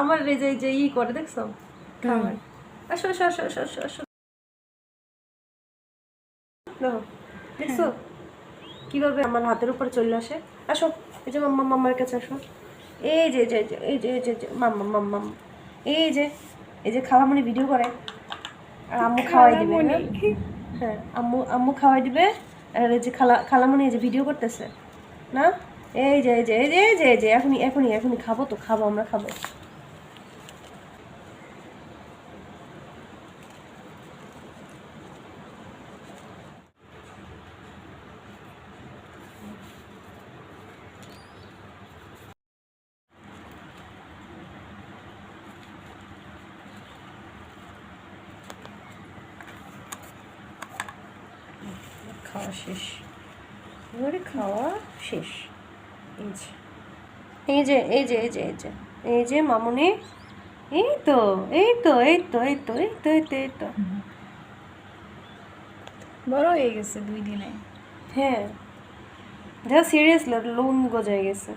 আমার এই যে যে ই করে দেখছ খাবার আসো আসো আসো আসো আসো আসো দেখছ কীভাবে আমার হাতের উপরে চলে আসে আসো এই যে মাম্মা মাম্মার কাছে আসো এই যে এই যে এই যে এই মাম্মা মাম্মা এই যে এই যে খালামণি ভিডিও করে আর আম্মু খাওয়াই দিবে হ্যাঁ? হ্যাঁ আম্মু আম্মু খাওয়াই দিবে আর এই যে খালা খালামণি এই যে ভিডিও করতেছে না এই যে এই যে এই যে এই যে এই যে এখনই এখনই এখনই খাব তো খাব আমরা খাব খাওয়া শেষ। এবারে খাওয়া শেষ। এই যে। এই যে এই যে এই যে এই যে। এই যে মামুনি। এই তো এই তো এই তো এই তো এই তো এই তো এই তো। বড় হয়ে গেছে দুই দিনে। হ্যাঁ। যা সিরিয়াসলি লোন গজায় গেছে।